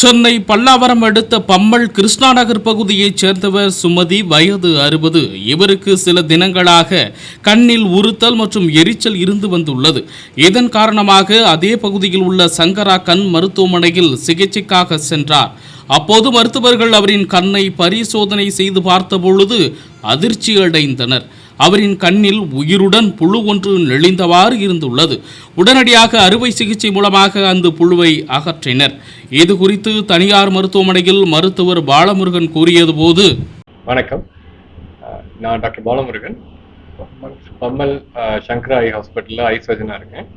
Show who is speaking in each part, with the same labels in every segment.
Speaker 1: சென்னை பல்லாவரம் அடுத்த பம்மல் கிருஷ்ணா நகர் பகுதியைச் சேர்ந்தவர் சுமதி வயது அறுபது. இவருக்கு சில தினங்களாக கண்ணில் உறுத்தல் மற்றும் எரிச்சல் இருந்து வந்துள்ளது. இதன் காரணமாக அதே பகுதியில் உள்ள சங்கரா கண் மருத்துவமனையில் சிகிச்சைக்காக சென்றார். அப்போது மருத்துவர்கள் அவரின் கண்ணை பரிசோதனை செய்து பார்த்தபொழுது அதிர்ச்சி அடைந்தனர் அவரின் கண்ணில் உயிருடன் புழு ஒன்று நெளிந்தவாறு இருந்துள்ளது. உடனடியாக அறுவை சிகிச்சை மூலமாக அந்த புழுவை அகற்றினர். இது குறித்து தனியார் மருத்துவமனையில் மருத்துவர் பாலமுருகன் கூறியது போது
Speaker 2: வணக்கம். நான் doctor Balamurugan. Pammal ah, Sankara eye ஹாஸ்பிட்டலில் ஐ சர்ஜனாக இருக்கேன்.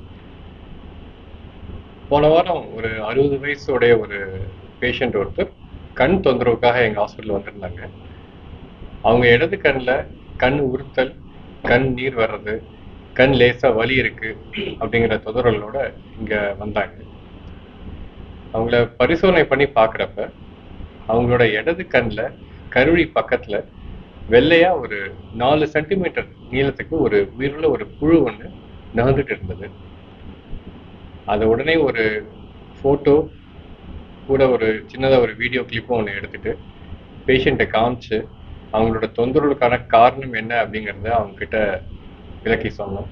Speaker 2: போன வாரம் ஒரு அறுபது வயசுடைய ஒரு பேஷண்ட் ஒருத்தர் கண் தொந்தரவுக்காக எங்கள் ஹாஸ்பிட்டல் வந்திருந்தாங்க. அவங்க இடது கண்ணில் கண் உறுத்தல் கண் நீர் வர்றது கண் லேசாக வலி இருக்கு அப்படிங்கிற தொந்தரவுகளோட இங்கே வந்தாங்க. அவங்கள பரிசோதனை பண்ணி பார்க்குறப்ப அவங்களோட இடது கண்ணில் கருவி பக்கத்தில் வெள்ளையா ஒரு நாலு சென்டிமீட்டர் நீளத்துக்கு ஒரு உயிருள்ள ஒரு புழு ஒன்று நகர்ந்துட்டு இருந்தது. அதை உடனே ஒரு ஃபோட்டோ கூட ஒரு சின்னதாக ஒரு வீடியோ கிளிப்பும் ஒன்று எடுத்துட்டு பேஷண்ட்டை காமிச்சு அவங்களோட தொந்தரவுக்கான காரணம் என்ன அப்படிங்கிறத அவங்க கிட்ட விளக்கி சொன்னோம்.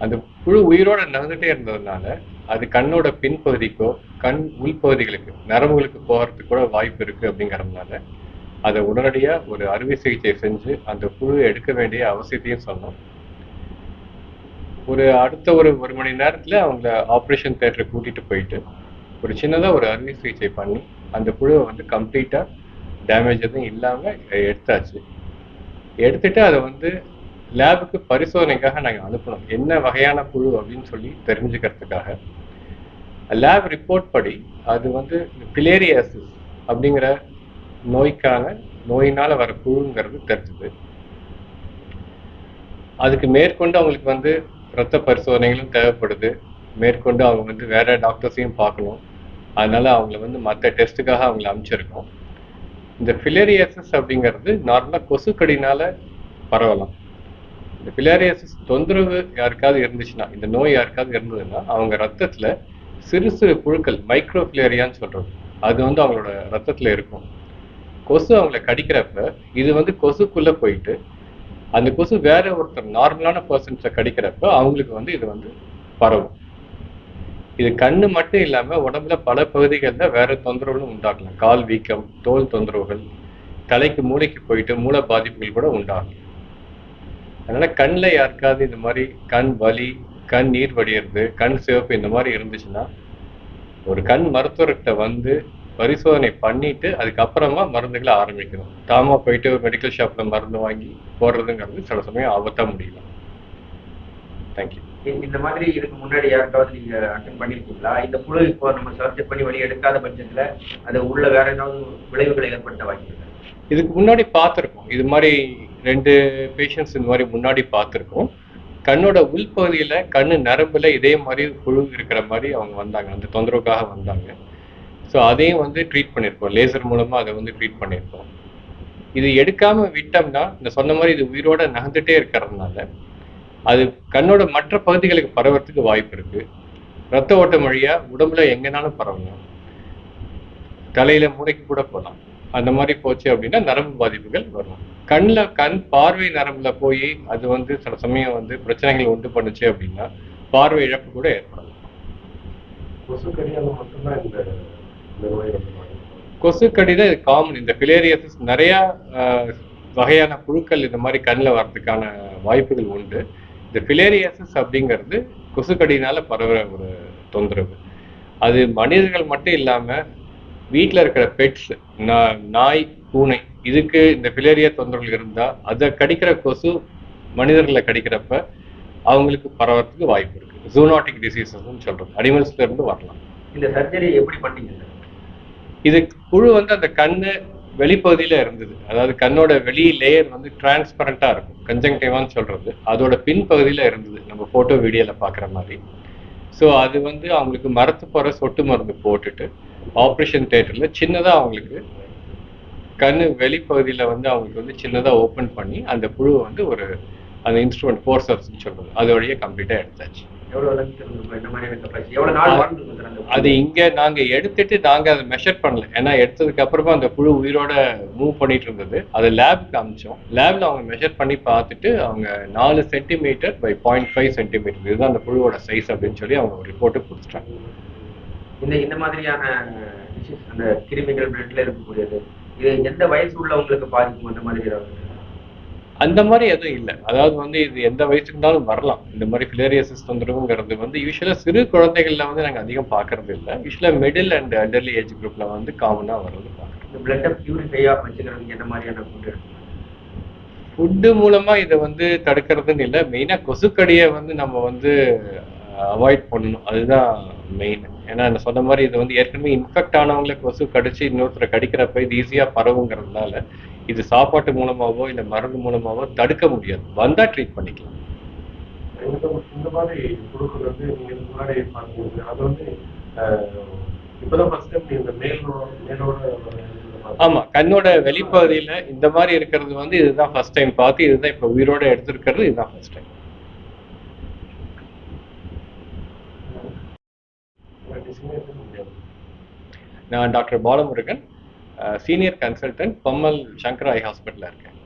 Speaker 2: அந்த புழு உயிரோட நடந்துட்டே இருந்ததுனால அது கண்ணோட பின்பகுதிக்கோ கண் உள்பகுதிகளுக்கு நரம்புகளுக்கு போகிறதுக்கு கூட வாய்ப்பு இருக்கு அப்படிங்கறதுனால அதை உடனடியா ஒரு அறுவை சிகிச்சை செஞ்சு அந்த புழு எடுக்க வேண்டிய அவசியத்தையும் சொன்னோம். ஒரு அடுத்த ஒரு ஒரு மணி நேரத்துல அவங்கள ஆப்ரேஷன் தேட்டருக்கு கூட்டிட்டு போயிட்டு ஒரு சின்னதா ஒரு அறுவை சிகிச்சை பண்ணி அந்த புழுவை வந்து கம்ப்ளீட்டா டேமேஜ் எதுவும் இல்லாமல் எடுத்தாச்சு. எடுத்துட்டு அதை வந்து லேபுக்கு பரிசோதனைக்காக நாங்கள் அனுப்பணும். என்ன வகையான புழு அப்படின்னு சொல்லி தெரிஞ்சுக்கிறதுக்காக. லேப் ரிப்போர்ட் படி அது வந்து பிலேரியாசிஸ் அப்படிங்கிற நோய்க்கான நோயினால் வர புழுங்கிறது தெரிஞ்சுது. அதுக்கு மேற்கொண்டு அவங்களுக்கு வந்து இரத்த பரிசோதனைகளும் தேவைப்படுது. மேற்கொண்டு அவங்க வந்து வேற டாக்டர்ஸையும் பார்க்கணும். அதனால அவங்கள வந்து மற்ற டெஸ்ட்டுக்காக அவங்கள அனுப்பிச்சிருக்கோம். இந்த ஃபிலேரியாசிஸ் அப்படிங்கிறது நார்மலாக கொசுக்கடினால பரவலாம். இந்த ஃபிலேரியாசிஸ் தொந்தரவு யாருக்காவது இருந்துச்சுன்னா இந்த நோய் யாருக்காவது இருந்ததுன்னா அவங்க ரத்தத்தில் சிறு சிறு புழுக்கள் மைக்ரோ ஃபிலேரியான்னு சொல்கிறோம் அது வந்து அவங்களோட ரத்தத்தில் இருக்கும். கொசு அவங்கள கடிக்கிறப்ப இது வந்து கொசுக்குள்ளே போயிட்டு அந்த கொசு வேற ஒருத்தர் நார்மலான பர்சன்ஸை கடிக்கிறப்ப அவங்களுக்கு வந்து இது வந்து பரவும். இது கண்ணு மட்டும் இல்லாம உடம்புல பல பகுதிகளில் வேற தொந்தரவுகளும் உண்டாகலாம். கால் வீக்கம் தோல் தொந்தரவுகள் தலைக்கு மூளைக்கு போயிட்டு மூளை பாதிப்புகள் கூட உண்டாகும் அதனால கண்ணில் யாருக்காவது இந்த மாதிரி கண் வலி கண் நீர் வடிகிறது கண் சிவப்பு இந்த மாதிரி இருந்துச்சுன்னா ஒரு கண் மருத்துவர்கிட்ட வந்து பரிசோதனை பண்ணிட்டு அதுக்கப்புறமா மருந்துகளை ஆரம்பிக்கணும். தாமா போயிட்டு மெடிக்கல் ஷாப்ல மருந்து வாங்கி போடுறதுங்கிறது சில சமயம் ஆபத்தா முடியலாம் தேங்க்யூ
Speaker 3: இந்த- மாதிரி இதுக்கு முன்னாடி யாருக்காவது நீங்க அட்டன் பண்ணிருக்கீங்களா? இந்த புழு இப்போ நம்ம சர்ச் பண்ணி வழி எடுக்காத பட்சத்துல அது உள்ள வேற ஏதாவது விளைவுகளை ஏற்படுத்த வாய்ப்பு
Speaker 2: இதுக்கு முன்னாடி பார்த்துருக்கோம் இது மாதிரி ரெண்டு பேஷண்ட்ஸ் இந்த மாதிரி முன்னாடி பார்த்துருக்கோம் கண்ணோட உள்பகுதியில கண்ணு நரம்புல இதே மாதிரி புழு இருக்கிற மாதிரி அவங்க வந்தாங்க. அந்த தொந்தரவுக்காக வந்தாங்க. ஸோ அதையும் வந்து ட்ரீட் பண்ணியிருக்கோம் லேசர் மூலமா அதை வந்து ட்ரீட் பண்ணியிருக்கோம் இது எடுக்காம விட்டோம்னா இந்த சொன்ன மாதிரி இது உயிரோட நகர்ந்துட்டே இருக்கிறதுனால அது கண்ணோட மற்ற பகுதிகளுக்கு பரவறதுக்கு வாய்ப்பு இருக்கு. ரத்த ஓட்டம் வழியா உடம்புல எங்கனாலும் பரவலாம். தலையில மூளைக்கு கூட போகலாம். அந்த மாதிரி போச்சு அப்படின்னா நரம்பு பாதிப்புகள் வரும். கண்ணில் கண் பார்வை நரம்புல போய் அது வந்து சில சமயம் வந்து பிரச்சனைகள் உண்டு பண்ணுச்சு அப்படின்னா பார்வை இழப்பு கூட ஏற்படலாம்
Speaker 4: கொசுக்கடியால மட்டும்தான் இந்த இந்த நோய் வந்து வரும்.
Speaker 2: கொசுக்கடி தான் இது காமன் இந்த பிலேரியாசிஸ் நிறைய வகையான புழுக்கள் இந்த மாதிரி கண்ணில் வர்றதுக்கான வாய்ப்புகள் உண்டு. இந்த பிலேரியாசிஸ் அப்படிங்கிறது கொசுக்கடினால பரவுற ஒரு தொந்தரவு. அது மனிதர்கள் மட்டும் இல்லாம வீட்டில் இருக்கிற பெட்ஸ் நாய் பூனை இதுக்கு இந்த பிலேரியா தொந்தரவுகள் இருந்தா அதை கடிக்கிற கொசு மனிதர்களை கடிக்கிறப்ப அவங்களுக்கு பரவறதுக்கு வாய்ப்பு இருக்கு. ஜூனாட்டிக் டிசீசஸ்ன்னு சொல்றோம். அனிமல்ஸ்ல இருந்து வரலாம்.
Speaker 3: இந்த சர்ஜரி எப்படி பண்ணீங்க?
Speaker 2: இது புழு வந்து அந்த கண்ணு வெளிப்பகுதியில் இருந்தது. அதாவது கண்ணோட வெளி லேயர் வந்து டிரான்ஸ்பரண்டா இருக்கும். கன்ஜங்டிவான்னு சொல்கிறது அதோட பின்பகுதியில் இருந்தது. நம்ம ஃபோட்டோ வீடியோவில் பார்க்குற மாதிரி. ஸோ அது வந்து அவங்களுக்கு மரத்து போகிற சொட்டு மருந்து போட்டுட்டு ஆப்ரேஷன் தேட்டரில் சின்னதாக அவங்களுக்கு கண் வெளிப்பகுதியில் வந்து அவங்களுக்கு வந்து சின்னதாக ஓப்பன் பண்ணி அந்த புழுவை வந்து ஒரு அந்த இன்ஸ்ட்ருமெண்ட் ஃபோர்ஸ் சொல்கிறது அதோடைய கம்ப்ளீட்டாக எடுத்தாச்சு. அது இங்க நாங்க எடுத்துட்டு நாங்க அதை மெஷர் பண்ணல. ஏன்னா எடுத்ததுக்கு அப்புறமா அந்த புழு உயிரோட மூவ் பண்ணிட்டு இருந்தது. அதை லேப்க்கு அமிச்சோம் லேப்ல அவங்க மெஷர் பண்ணி பார்த்துட்டு அவங்க நாலு centimetre by point five centimetre இதுதான் அந்த புழுவோட சைஸ் அப்படின்னு சொல்லி அவங்க ரிப்போர்ட்டு கொடுத்துட்டாங்க.
Speaker 3: இந்த இந்த மாதிரியான அந்த கிருமிகள் பிளட்ல இருக்கக்கூடியது இது எந்த வயசு உள்ளவங்களுக்கு பாதிக்கும்? அந்த மாதிரி
Speaker 2: அந்த மாதிரி எதுவும் இல்லை. அதாவது வந்து இது எந்த வயசுக்கு இருந்தாலும் வரலாம். இந்த மாதிரி ஃபிலேரியாசிஸ் தொந்தரவுங்கிறது வந்து யூஸ்வலா சிறு குழந்தைகள்ல வந்து நாங்க அதிகம் பார்க்கறது இல்லை. யூஸ்வலா மிடில் அண்ட் அண்டர்லி ஏஜ் குரூப்ல வந்து காமனா வர்றது பார்க்குறோம்
Speaker 3: பிளட்டை பியூரிஃபையா வச்சுக்கிறதுக்கு என்ன மாதிரியான ஃபுட்
Speaker 2: ஃபுட்டு மூலமா இதை வந்து தடுக்கிறதுன்னு இல்லை. மெயினா கொசுக்கடியை வந்து நம்ம வந்து அவாய்ட் பண்ணணும். அதுதான் மெயின் ஏன்னா நான் சொன்ன மாதிரி இது வந்து ஏற்கனவே இன்ஃபெக்ட் ஆனவங்கள கொசு கடிச்சு இன்னொருத்தரை கடிக்கிறப்ப இது ஈஸியா பரவுங்கிறதுனால இது சாப்பாட்டு மூலமாவோ இல்லை மருந்து மூலமாவோ தடுக்க முடியாது. வந்தா ட்ரீட் பண்ணிக்கலாம்.
Speaker 4: இந்த மாதிரி புழுக்கள் வந்து நீங்க இதுக்கு முன்னாடி பார்த்தீங்க அது வந்து அஹ், இப்பதான் ஃபர்ஸ்ட் டைம் இந்த மேலோட மேலோட வர இதுல பார்த்தீங்க.
Speaker 2: ஆமா கண்ணோட வெளிப்பகுதியில இந்த மாதிரி இருக்கிறது வந்து இதுதான் ஃபர்ஸ்ட் டைம் பார்த்து இதுதான் இப்போ உயிரோட எடுத்திருக்கிறது இதுதான் ஃபர்ஸ்ட் டைம்
Speaker 4: Designation முடியாது.
Speaker 2: நான் doctor Balamurugan senior consultant Pammal Sankara eye ஹாஸ்பிட்டலில் இருக்கேன்.